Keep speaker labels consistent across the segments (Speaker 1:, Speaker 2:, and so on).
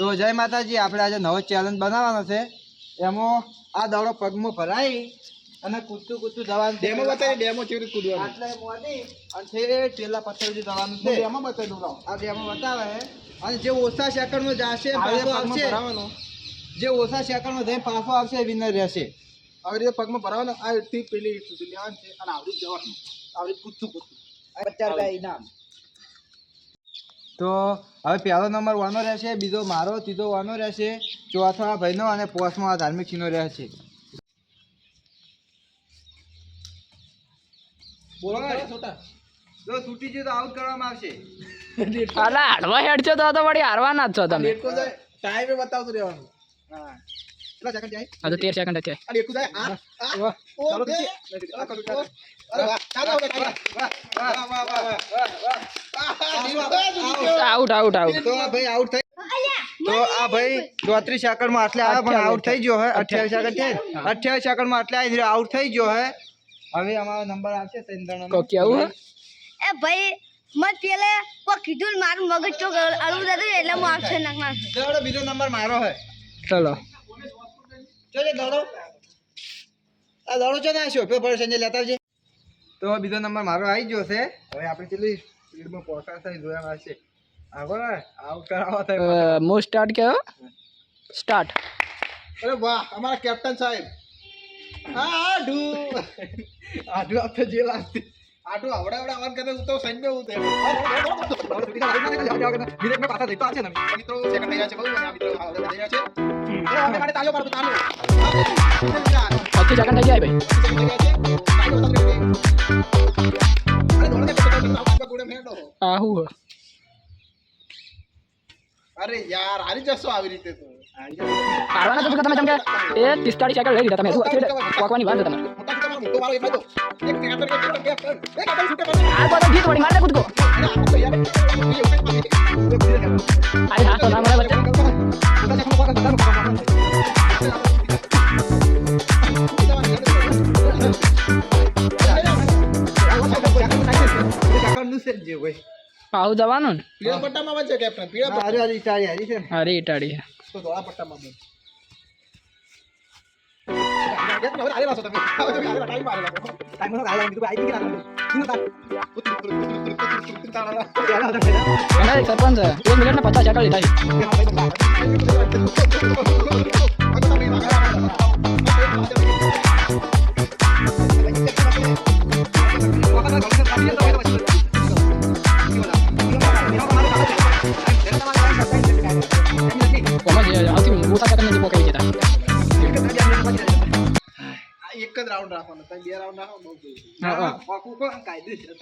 Speaker 1: તો જય માતાજી આપણે આજે નવો ચેલેન્જ બનાવવાનો છે. એમાં આ દડો પગમાં ભરાઈ અને કૂદતું કૂદતું જવાનું
Speaker 2: ડેમો બતાવી ડેમો કેવી રીતે કૂદવાનું?
Speaker 1: આટલે મોદી અને છે છેલ્લા પથ્થર સુધી જવાનું છે.
Speaker 2: ડેમો બતાવી દઉં
Speaker 1: આ ડેમો બતાવે. છે અને જે ઓછા સેકન્ડમાં જશે પાછો આવશે. જે ઓછા સેકન્ડમાં જઈને પાછો આવશે વિનર રહેશે.
Speaker 2: આવી રીતે પગમાં ભરાવાનો આ પેલી સુધી લેવાનું છે. અને આવડી જવાનું. આવી રીતે કૂદતું કૂદતું.
Speaker 1: પચાસ ઇનામ તો હવે પહેલો નંબર વાનો રહેશે બીજો મારો ત્રીજો વાનો રહેશે ચોથો આ ભાઈનો અને પોસમો આ ધાર્મિક સિંહનો રહેશે. બોલો
Speaker 2: છોટા
Speaker 1: જો છૂટી ગયું તો આઉટ કરવામાં આવશે.
Speaker 3: અલા હાડવા હેડ છો તો તો વળી હારવાના જ છો તમે.
Speaker 2: ટાઈમે બતાવતું રહેવાનું.
Speaker 1: હા.
Speaker 2: કેટલા સેકન્ડ જાય.
Speaker 3: આ તો તેર સેકન્ડ છે
Speaker 2: આ ડેટકો જાય. આ આ ઓ બે.
Speaker 1: તો
Speaker 2: આ કરું ચાલો. અરે વાહ ચાલો
Speaker 1: વાહ વાહ વાહ વાહ વાહ વાહ
Speaker 2: આ જીવો.
Speaker 3: આઉટ આઉટ આઉટ
Speaker 1: તો ભાઈ આઉટ થઈ તો આ ભાઈ ચોત્રીસ સેકન્ડમાં આટલે આવ્યા પણ આઉટ થઈ ગયો હે. અઠ્યાવીસ સેકન્ડ છે. અઠ્યાવીસ સેકન્ડમાં આટલે આવી આઉટ થઈ ગયો હે. હવે અમારો નંબર આવશે ત્રણ.
Speaker 3: કો કેવું હે?
Speaker 4: એ ભાઈ મત પેલે કો કીધું ને મારું મગજ તો અળવું એટલે હું આવશે છે
Speaker 1: બીજો નંબર મારો હે.
Speaker 3: ચલો.
Speaker 1: જો જે દડો. આ દડો છે ને શોપે પર સંજય લેતા આવજે તો બીજો નંબર મારો આવી ગયો છે. હવે આપણે કેટલી સ્પીડમાં પહોંચાડતા થાય જોયા આવશે આગળ ને આઉટ કરાવવા થાય
Speaker 3: મો સ્ટાર્ટ કયો સ્ટાર્ટ
Speaker 2: અરે વાહ અમારા કેપ્ટન સાહેબ. આઢુ
Speaker 1: આટલું આપણે જે લાગતી.
Speaker 2: આઢુ આવડે આવડે કરે હું તો સંજે હું તે
Speaker 1: મિનિટ પાછા આવશે ને
Speaker 2: મિત્રો સેકન્ડ થઈ રહ્યા છે બહુ મિત્રો આવડે થઈ રહ્યા છે. માટે તાળીઓ પાડો તાળીઓ.
Speaker 3: પચીસ સેકન્ડ થઈ જાય ભાઈ
Speaker 2: બતાવી અરે યાર હારી જશો આવી રીતે તો.
Speaker 3: હારવાના તો તમે જેમ કે એ પિસ્તાળીસ સેકન્ડ લઈ લીધા તમે. શું પોકવાની વાત તમારે. આ તો ગીત વળી મારે કૂદકો.
Speaker 2: અરે
Speaker 3: હા તો ના મળે વચ્ચે આવું જવાનું ને?
Speaker 2: પીળા પટ્ટામાં વચ્ચે કેપ્ટન પીળા પટ્ટા
Speaker 3: અરે ઇટાળી
Speaker 2: હારી છે પટ્ટામાં ઇટાળી છો આવેલા ટાઈમ આવેલા
Speaker 3: અને સરપંચ એક મિનિટ ને પચાસ સેકન્ડ લીધા
Speaker 2: રાઉન્ડ રાખવાનો તમે બે રાઉન્ડ રાખો બહુ જોઈ
Speaker 3: હા હા.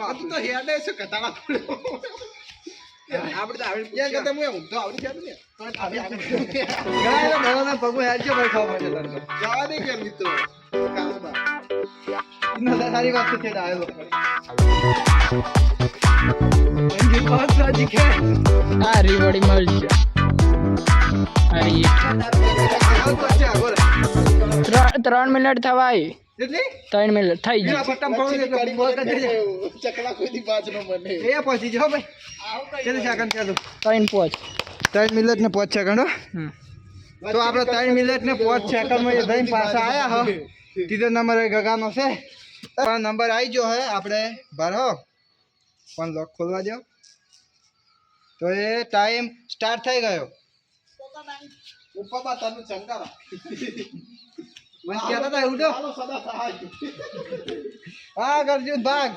Speaker 2: આ તું તો હેડે છે કતાળા આપણે તો આવડી યાર કતે હું ઊંધો આવડી જાય ને તો આવી આગળ જવા દે કે મિત્રો. કામમાં
Speaker 1: સારી વાત છે આવ્યો
Speaker 3: આ રીવડી મળશે. અરે ત્રણ ત્રણ મિનિટ થવાય ત્રણ મિનિટ થઈ ગઈ
Speaker 2: ચકલા કોઈ દી બાજ નો મને.
Speaker 1: એ પહોંચી જાઓ ભાઈ. કેટલી સેકન્ડ ચાલુ
Speaker 3: ત્રણ પહોંચ
Speaker 1: ત્રણ મિનિટ ને પાંચ સેકન્ડ તો આપણે ત્રણ મિનિટ ને પાંચ સેકન્ડમાં એ જઈને પાછા આયા હો. ત્રીજો નંબર એ ગગાનો છે. પણ નંબર આવી ગયો હે આપણે ભરો. પણ લોક ખોલવા દો તો એ ટાઈમ સ્ટાર્ટ થઈ ગયો.
Speaker 2: ઉપર બા તને ચંગારા.
Speaker 1: મને કહેતા હતા એવું તો હા કરજુન ભાગ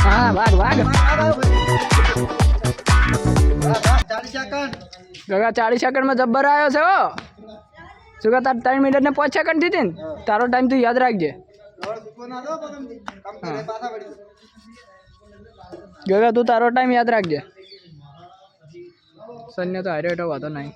Speaker 3: હા
Speaker 1: ચાલીસ સેકન્ડ
Speaker 3: ચાલીસ જબ્બર આવ્યો છે શું કે તાર ત્રણ મિનિટ ને પાંચ સેકન્ડ દીધી ને? તારો ટાઈમ તું યાદ રાખજે. ગગા તું તારો ટાઈમ યાદ રાખજે. સન્ય તો હારે વાંધો નહીં.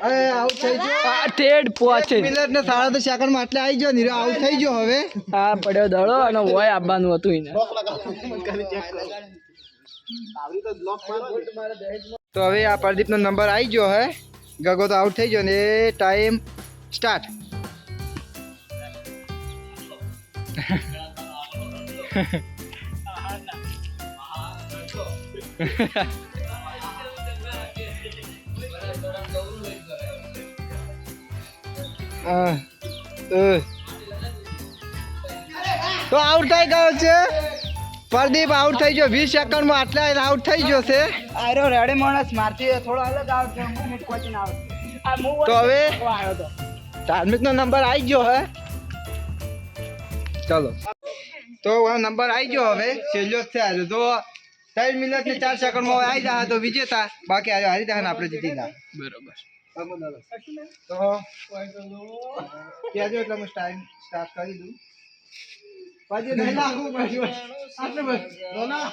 Speaker 3: એક મિનિટ ને મિનિટ પહોંચે
Speaker 1: ને સાડા સેકન્ડમાં એટલે આવી ગયો નીરો આઉટ થઈ ગયો હવે.
Speaker 3: આ પડ્યો દડો અને હોય આવવાનું હતું એને.
Speaker 1: તો હવે આ પ્રદીપ નો નંબર આવી ગયો હે. ગગો તો આઉટ થઈ ગયો ને એ ટાઈમ સ્ટાર્ટ. તો આઉટ થઈ ગયો છે? પ્રદીપ આઉટ થઈ ગયો. વીસ સેકન્ડમાં આટલા આઉટ થઈ ગયો છે
Speaker 3: આરો રેડે માણસ મારથી થોડો અલગ આવત છે મિનિટ પહોંચીને આવત આ હું
Speaker 1: તો હવે
Speaker 3: ધાર્મિકનો
Speaker 1: ધાર્મિક નો નંબર આવી ગયો હે. ચલો. તો આ નંબર આવી ગયો હવે. છેલ્લો જ છે આજે. તો ત્રણ મિનિટ ને ચાર સેકન્ડમાં આવી જાય તો વિજેતા. બાકી આજે હારી જાય આપણે જીતી જાય
Speaker 3: બરોબર.
Speaker 1: તો કહેજો એટલે હું ટાઈમ સ્ટાર્ટ કરી દઉં પછી નહીં લાગવું પછી આટલે બસ રોના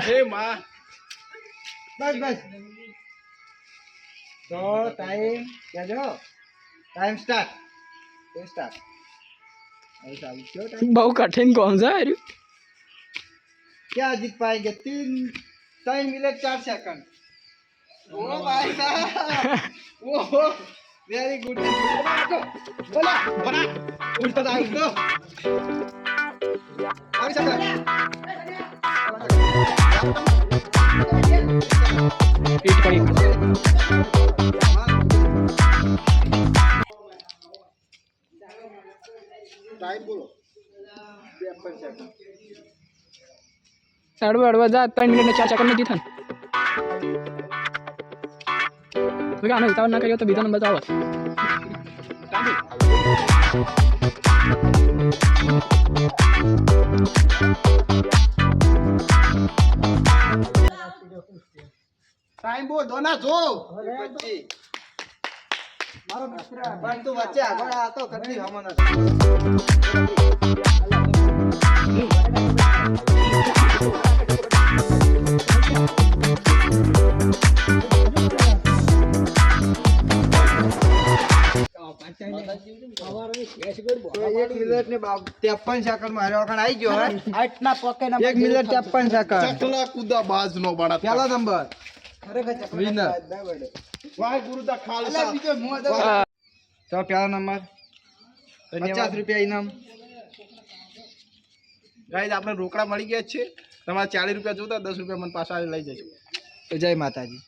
Speaker 2: હે માં
Speaker 1: બસ બસ તો ટાઈમ કહેજો ટાઈમ સ્ટાર્ટ સ્ટાર્ટ હવે ચાલુ થયો time.
Speaker 3: બહુ કઠિન કોણ છે હાર્યું
Speaker 1: क्या जीत पाएंगे तीन टाइम मिले चार सेकंड। ओ हाँ। भाई साहब ओ हो वेरी गुड बोला बना उल्टा था उल्टा। अभी चल
Speaker 3: हिट करी।
Speaker 2: टाइम बोलो।
Speaker 3: 53 सेकंड સાડવા અડવા જા ત્રણ મિનિટ ને ચાર ચાકર નથી થાય તો કે આનો ઉતાવળ ના કર્યો તો બીજો નંબર તો આવત
Speaker 2: ટાઈમ બોલ દોના જો.
Speaker 1: મારો મિત્ર. પણ તું વચ્ચે આગળ આ તો કરતી હમણાં એક ત્રેપન સેકન્ડ મારો વખત આવી ગયો હે? એક મિનિટ ત્રેપન સેકન્ડ.
Speaker 2: ચકલા કુદા બાજ નો બળા.
Speaker 1: પહેલો નંબર. વિનર.
Speaker 2: વાહ ગુરુદા ખાલસા.
Speaker 1: તો પહેલો નંબર. પચાસ રૂપિયા ઇનામ.
Speaker 2: ગાઈઝ આપણે રોકડા મળી ગયા છે. તમારે ચાલીસ રૂપિયા જોતા દસ રૂપિયા મને પાછા લઈ જજો.
Speaker 1: જય માતાજી.